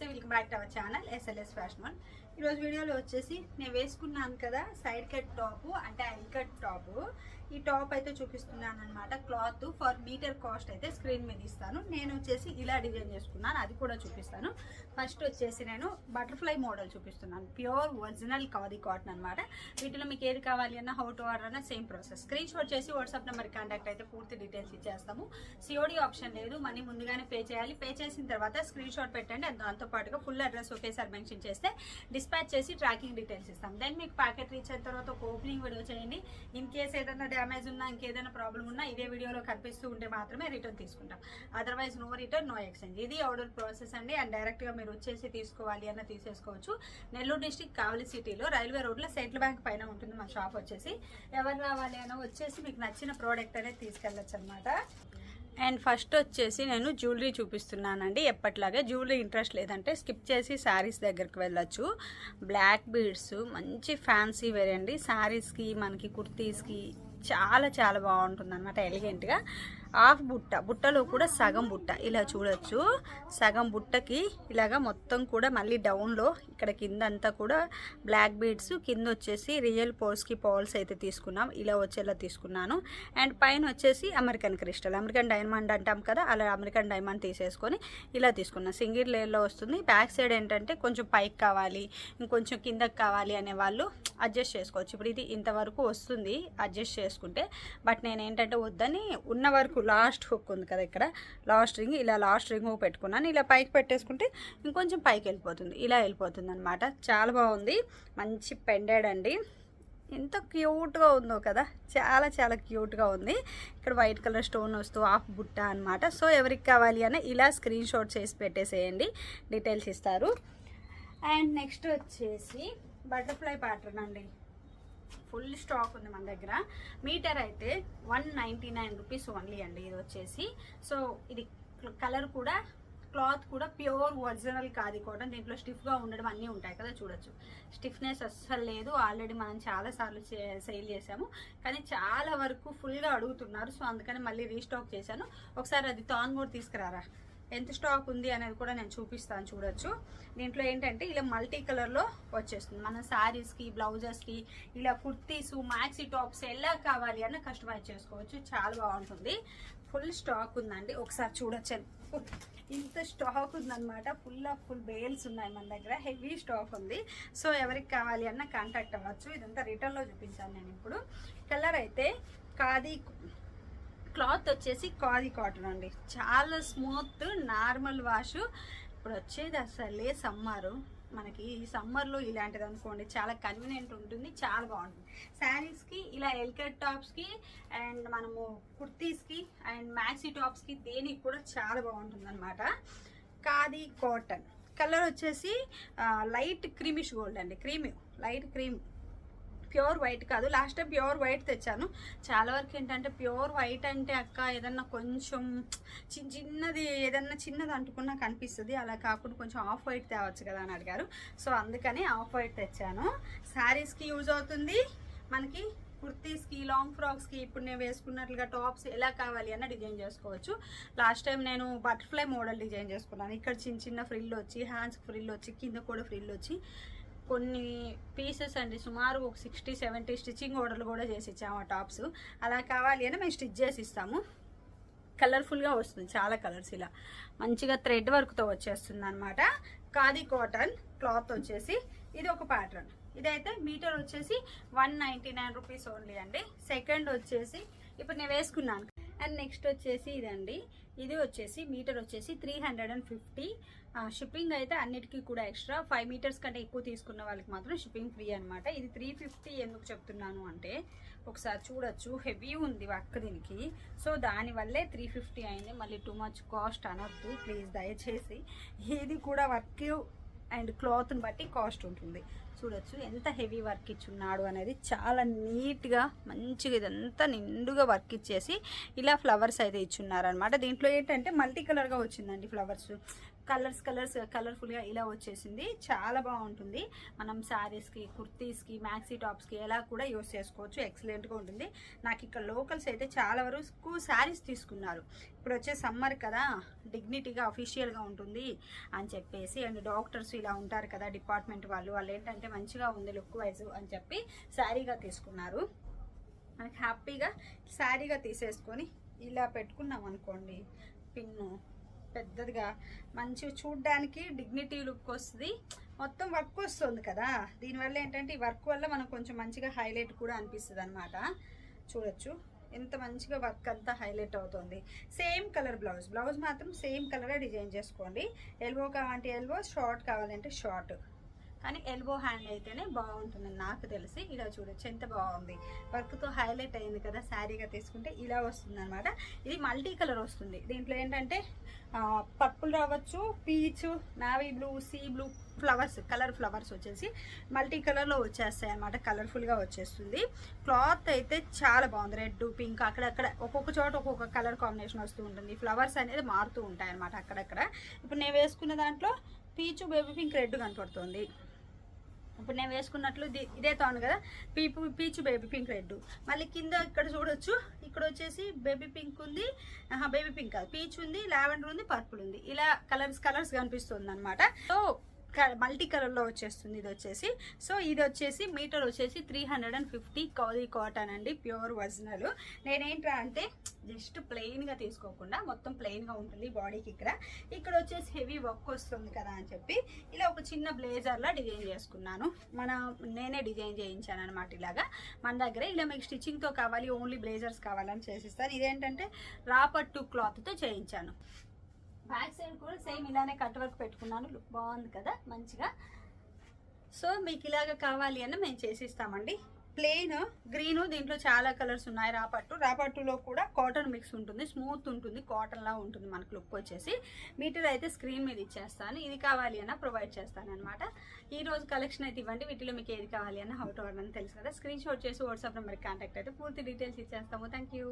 se back to our channel SLS fashion one ఈరోజు వీడియోలో వచ్చేసి నేను వేసుకున్నాను కదా సైడ్ కట్ టాప్ అంటే ఐ కట్ టాప్ ఈ టాప్ అయితే చూపిస్తున్నాను అనమాట క్లాత్ ఫర్ మీటర్ కాస్ట్ అయితే స్క్రీన్ మీద ఇస్తాను. నేను వచ్చేసి ఇలా డిజైన్ చేసుకున్నాను అది కూడా చూపిస్తాను. ఫస్ట్ వచ్చేసి నేను బటర్ఫ్లై మోడల్ చూపిస్తున్నాను. ప్యూర్ ఒరిజినల్ కాది కాటన్ అనమాట వీటిలో మీకు ఏది కావాలి అన్న హౌ టు ఆర్డర్ అన్న సేమ్ ప్రాసెస్ స్క్రీన్ షాట్ చేసి వాట్సాప్ నెంబర్ కాంటాక్ట్ అయితే పూర్తి డీటెయిల్స్ ఇచ్చేస్తాము. సిఓడి ఆప్షన్ లేదు మనీ ముందుగానే పే చేయాలి. పే చేసిన తర్వాత స్క్రీన్ షాట్ పెట్టండి. and దాంతో పాటుగా ఫుల్ అడ్రస్ ఒకేసారి మెన్షన్ చేస్తే డిస్పాచ్ చేసి ట్రాకింగ్ డీటెయిల్స్ ఇస్తాం. దెన్ మీకు ప్యాకెట్ రీచ్ అయిన తర్వాత ఒక ఓపెనింగ్ వీడియో చేయండి. ఇన్ కేస్ ఏదైనా డ్యామేజ్ ఉన్నా ఇంకేదైనా ప్రాబ్లం ఉన్నా ఇదే వీడియోలో కనిపిస్తూ ఉంటే మాత్రమే రిటర్న్ తీసుకుంటాం. Otherwise no return no exchange ఇది ఆర్డర్ ప్రాసెస్ అండి. అండ్ డైరెక్ట్గా మీరు వచ్చేసి తీసుకోవాలి అన్న తీసేసుకోవచ్చు. నెల్లూరు డిస్టిక్ కావలి సిటీలో రైల్వే రోడ్లో సెంట్రల్ బ్యాంక్ పైన ఉంటుంది మా షాప్ వచ్చేసి. ఎవరు రావాలి అన్న వచ్చేసి మీకు నచ్చిన ప్రోడక్ట్ అనేది తీసుకెళ్ళచ్చు అనమాట అండ్ ఫస్ట్ వచ్చేసి నేను జ్యువెలరీ చూపిస్తున్నానండి. ఎప్పట్లాగే జ్యువెలరీ ఇంట్రెస్ట్ లేదంటే స్కిప్ చేసి శారీస్ దగ్గరికి వెళ్ళొచ్చు. బ్లాక్ బీడ్స్ మంచి ఫ్యాన్సీ వేరే అండి. శారీస్కి మనకి కుర్తీస్కి చాలా చాలా బాగుంటుంది అనమాట ఎలిగెంట్గా. హాఫ్ బుట్ట. బుట్టలో కూడా సగం బుట్ట. ఇలా చూడొచ్చు. సగం బుట్టకి ఇలాగా మొత్తం కూడా మళ్ళీ డౌన్లో ఇక్కడ కింద అంతా కూడా బ్లాక్ బీడ్స్ కింద వచ్చేసి రియల్ పోల్స్కి పాల్స్ అయితే తీసుకున్నాం. ఇలా వచ్చేలా తీసుకున్నాను. అండ్ పైన వచ్చేసి అమెరికన్ క్రిస్టల్ అమెరికన్ డైమండ్ అంటాం కదా అలా అమెరికన్ డైమండ్ తీసేసుకొని ఇలా తీసుకున్నాను సింగిల్ లేయర్లో వస్తుంది. బ్యాక్ సైడ్ ఏంటంటే కొంచెం పైకి కావాలి ఇంకొంచెం కిందకి కావాలి అనే వాళ్ళు అడ్జస్ట్ చేసుకోవచ్చు. ఇప్పుడు ఇది ఇంతవరకు వస్తుంది అడ్జస్ట్ చేసుకుంటే. బట్ నేను ఏంటంటే వద్దని ఉన్న వరకు లాస్ట్ హుక్ ఉంది కదా ఇక్కడ. లాస్ట్ రింగ్ ఇలా లాస్ట్ రింగ్ హుక్ పెట్టుకున్నాను. ఇలా పైకి పెట్టేసుకుంటే ఇంకొంచెం పైకి వెళ్ళిపోతుంది. ఇలా వెళ్ళిపోతుంది అనమాట చాలా బాగుంది. మంచి పెండెడ్ అండి. ఎంత క్యూట్గా ఉందో కదా. చాలా చాలా క్యూట్గా ఉంది. ఇక్కడ వైట్ కలర్ స్టోన్ వస్తూ ఆఫ్ బుట్ట అనమాట సో ఎవరికి కావాలి అని ఇలా స్క్రీన్ షాట్ చేసి పెట్టేసేయండి. డీటెయిల్స్ ఇస్తారు. అండ్ నెక్స్ట్ వచ్చేసి బటర్ఫ్లై ప్యాటర్న్ అండి. ఫుల్ స్టాక్ ఉంది మన దగ్గర. మీటర్ అయితే one ninety nine rupees only అండి ఇది వచ్చేసి. సో ఇది కలర్ కూడా క్లాత్ కూడా ప్యూర్ ఒరిజినల్ కాదు కాటన్ దీంట్లో స్టిఫ్గా ఉండడం అన్నీ ఉంటాయి కదా చూడొచ్చు. స్టిఫ్నెస్ అస్సలు లేదు. ఆల్రెడీ మనం చాలా సార్లు సేల్ చేసాము కానీ చాలా వరకు ఫుల్గా అడుగుతున్నారు. సో అందుకని మళ్ళీ రీస్టాక్ చేశాను. ఒకసారి అది తాన్ కూడా తీసుకురారా? ఎంత స్టాక్ ఉంది అనేది కూడా నేను చూపిస్తాను చూడొచ్చు. దీంట్లో ఏంటంటే ఇలా మల్టీ కలర్లో వచ్చేస్తుంది. మన శారీస్కి బ్లౌజెస్కి ఇలా కుర్తీస్ మ్యాక్సీ టాప్స్ ఎలా కావాలి అన్న కస్టమైజ్ చేసుకోవచ్చు. చాలా బాగుంటుంది. ఫుల్ స్టాక్ ఉందండి. ఒకసారి చూడొచ్చు. ఇంత స్టాక్ ఉందన్నమాట. ఫుల్ ఆఫ్ ఫుల్ బేల్స్ ఉన్నాయి మన దగ్గర. హెవీ స్టాక్ ఉంది. సో ఎవరికి కావాలి అన్న కాంటాక్ట్ అవ్వచ్చు. ఇదంతా రిటర్న్లో చూపించాను నేను ఇప్పుడు. కలర్ అయితే ఖాదీ క్లాత్ వచ్చేసి కాది కాటన్ అండి. చాలా స్మూత్ నార్మల్ వాష్. ఇప్పుడు వచ్చేది అసలే సమ్మరు. మనకి ఈ సమ్మర్లో ఇలాంటిది అనుకోండి చాలా కన్వీనియంట్ ఉంటుంది చాలా బాగుంటుంది. శారీస్కి ఇలా ఎల్కెట్ టాప్స్కి అండ్ మనము కుర్తీస్కి అండ్ మ్యాక్సీ టాప్స్కి దేనికి కూడా చాలా బాగుంటుంది అనమాట కాది కాటన్. కలర్ వచ్చేసి లైట్ క్రీమిష్ గోల్డ్ అండి. Cream light cream. Pure white కాదు. లాస్ట్ టైం ప్యూర్ వైట్ తెచ్చాను. చాలా వరకు ఏంటంటే ప్యూర్ వైట్ అంటే అక్క ఏదన్నా కొంచెం చిన్న చిన్నది ఏదన్నా చిన్నది అంటుకున్నా కనిపిస్తుంది. అలా కాకుండా కొంచెం ఆఫ్ వైట్ తేవచ్చు కదా అని అడిగారు. సో అందుకని ఆఫ్ వైట్ తెచ్చాను. శారీస్కి యూజ్ అవుతుంది. మనకి కుర్తీస్కి లాంగ్ ఫ్రాక్స్కి ఇప్పుడు నేను వేసుకున్నట్లుగా టాప్స్ ఎలా కావాలి అన్న డిజైన్ చేసుకోవచ్చు. లాస్ట్ టైం నేను బటర్ఫ్లై మోడల్ డిజైన్ చేసుకున్నాను. ఇక్కడ చిన్న చిన్న ఫ్రిల్ వచ్చి హ్యాండ్స్ ఫ్రిల్ వచ్చి కింద కూడా ఫ్రిల్ వచ్చి కొన్ని పీసెస్ అండి. సుమారు ఒక సిక్స్టీ సెవెంటీ స్టిచ్చింగ్ ఆర్డర్లు కూడా చేసి ఇచ్చాము ఆ టాప్స్. అలా కావాలి అని మేము స్టిచ్ చేసి ఇస్తాము. కలర్ఫుల్గా వస్తుంది. చాలా కలర్స్ ఇలా. మంచిగా థ్రెడ్ వర్క్తో వచ్చేస్తుంది అనమాట ఖాదీ కాటన్ క్లాత్ వచ్చేసి ఇది ఒక ప్యాటర్న్. ఇదైతే మీటర్ వచ్చేసి one ninety nine rupees only అండి. సెకండ్ వచ్చేసి ఇప్పుడు నేను వేసుకున్నాను. అండ్ నెక్స్ట్ వచ్చేసి ఇదండి. ఇది వచ్చేసి మీటర్ వచ్చేసి three hundred and fifty. Shipping అయితే అన్నిటికీ కూడా ఎక్స్ట్రా. ఫైవ్ మీటర్స్ కంటే ఎక్కువ తీసుకున్న వాళ్ళకి మాత్రం షిప్పింగ్ ఫ్రీ అనమాట ఇది త్రీ ఫిఫ్టీ ఎందుకు చెప్తున్నాను అంటే ఒకసారి చూడొచ్చు. హెవీ ఉంది వర్క్ దీనికి. సో దానివల్లే త్రీ ఫిఫ్టీ అయింది. మళ్ళీ టూ మచ్ కాస్ట్ అనొద్దు. ప్లీజ్ దయచేసి. ఇది కూడా వర్క్ అండ్ క్లాత్ని బట్టి కాస్ట్ ఉంటుంది. చూడొచ్చు ఎంత హెవీ వర్క్ ఇచ్చున్నాడు అనేది చాలా నీట్గా మంచిగా ఇదంతా నిండుగా వర్క్ ఇచ్చేసి ఇలా ఫ్లవర్స్ అయితే ఇచ్చున్నారనమాట దీంట్లో ఏంటంటే మల్టీ కలర్గా వచ్చిందండి ఫ్లవర్స్. కలర్స్ కలర్స్ కలర్ఫుల్గా ఇలా వచ్చేసింది. చాలా బాగుంటుంది. మనం శారీస్కి కుర్తీస్కి మ్యాక్సీ టాప్స్కి ఎలా కూడా యూస్ చేసుకోవచ్చు. ఎక్సలెంట్గా ఉంటుంది. నాకు ఇక్కడ లోకల్స్ అయితే చాలా వరకు శారీస్ తీసుకున్నారు. ఇప్పుడు వచ్చే సమ్మర్ కదా డిగ్నిటీగా అఫీషియల్గా ఉంటుంది అని చెప్పేసి అండ్ డాక్టర్స్ ఇలా ఉంటారు కదా డిపార్ట్మెంట్ వాళ్ళు. వాళ్ళు ఏంటంటే మంచిగా ఉంది లుక్ వైజ్ అని చెప్పి శారీగా తీసుకున్నారు. మనకి హ్యాపీగా శారీగా తీసేసుకొని ఇలా పెట్టుకున్నాం అనుకోండి. పిన్ను. పెద్దదిగా. మంచిగా చూడ్డానికి డిగ్నిటీ లుక్ వస్తుంది మొత్తం వర్క్ వస్తుంది కదా. దీనివల్ల ఏంటంటే ఈ వర్క్ వల్ల మనకు కొంచెం మంచిగా హైలైట్ కూడా అనిపిస్తుంది అనమాట చూడొచ్చు. ఎంత మంచిగా వర్క్ అంతా హైలైట్ అవుతుంది. సేమ్ కలర్ బ్లౌజ్ బ్లౌజ్ మాత్రం సేమ్ కలరే డిజైన్ చేసుకోండి. ఎల్బో కావాలంటే ఎల్బో షార్ట్ కావాలంటే షార్ట్ కానీ ఎల్బో హ్యాండ్ అయితేనే బాగుంటుంది నాకు తెలిసి. ఇలా చూడొచ్చు ఎంత బాగుంది. వర్క్తో హైలైట్ అయింది కదా శారీగా తీసుకుంటే ఇలా వస్తుంది అనమాట ఇది మల్టీ కలర్ వస్తుంది. దీంట్లో ఏంటంటే పర్పుల్ రావచ్చు peach navy blue sea blue flowers colour flowers వచ్చేసి మల్టీ కలర్లో వచ్చేస్తాయి అనమాట కలర్ఫుల్గా వచ్చేస్తుంది. క్లాత్ అయితే చాలా బాగుంది. రెడ్ పింక్ అక్కడక్కడ ఒక్కొక్క చోట ఒక్కొక్క కలర్ కాంబినేషన్ వస్తూ ఉంటుంది. ఫ్లవర్స్ అనేది మారుతూ ఉంటాయి అనమాట అక్కడక్కడ. ఇప్పుడు నేను వేసుకున్న దాంట్లో పీచు బేబీ పింక్ రెడ్ కనపడుతుంది. ఇప్పుడు నేను వేసుకున్నట్లు ఇదే తోను కదా? పీపు పీచు బేబీ పింక్ రెడ్ మళ్ళీ కింద ఇక్కడ చూడొచ్చు. ఇక్కడ వచ్చేసి బేబీ పింక్ ఉంది. బేబీ పింక్ కాదు. పీచ్ ఉంది లావెండర్ ఉంది పర్పుల్ ఉంది. ఇలా కలర్స్ కలర్స్ కనిపిస్తుంది అనమాట సో మల్టీ కలర్లో వచ్చేస్తుంది ఇది వచ్చేసి. సో ఇది వచ్చేసి మీటర్ వచ్చేసి త్రీ హండ్రెడ్ అండ్ ఫిఫ్టీ కౌలీ కాటన్ అండి ప్యూర్ ఒరిజినల్. నేనేంట్రా అంటే జస్ట్ ప్లెయిన్గా తీసుకోకుండా మొత్తం ప్లెయిన్గా ఉంటుంది బాడీకి ఇక్కడ. ఇక్కడ వచ్చేసి హెవీ వర్క్ వస్తుంది కదా అని చెప్పి ఇలా ఒక చిన్న బ్లేజర్లా డిజైన్ చేసుకున్నాను. మన నేనే డిజైన్ చేయించాను అనమాట ఇలాగా. మన దగ్గర ఇలా మీకు స్టిచ్చింగ్తో కావాలి ఓన్లీ బ్లేజర్స్ కావాలని చేసిస్తాను ఇదేంటంటే రాపట్టు క్లాత్తో చేయించాను. బ్యాక్ సైడ్ కూడా సేమ్ ఇలానే కట్ వర్క్ పెట్టుకున్నాను. లుక్ బాగుంది కదా మంచిగా. సో మీకు ఇలాగ కావాలి అని మేము చేసిస్తామండి. ప్లెయిన్ గ్రీన్ దీంట్లో చాలా కలర్స్ ఉన్నాయి రాపట్టు రాపట్టులో కూడా కాటన్ మిక్స్ ఉంటుంది స్మూత్ ఉంటుంది కాటన్లా ఉంటుంది మనకు లుక్ వచ్చేసి. మీటర్ అయితే స్క్రీన్ మీద ఇచ్చేస్తాను. ఇది కావాలి అన్న ప్రొవైడ్ చేస్తాను అనమాట ఈ రోజు కలెక్షన్ అయితే ఇవ్వండి. వీటిలో మీకు ఏది కావాలి అన్న హౌ టు అని తెలుసు కదా. స్క్రీన్ షాట్ చేసి వాట్సాప్ నెంబర్కి కాంటాక్ట్ అయితే పూర్తి డీటెయిల్స్ ఇచ్చేస్తాము. Thank you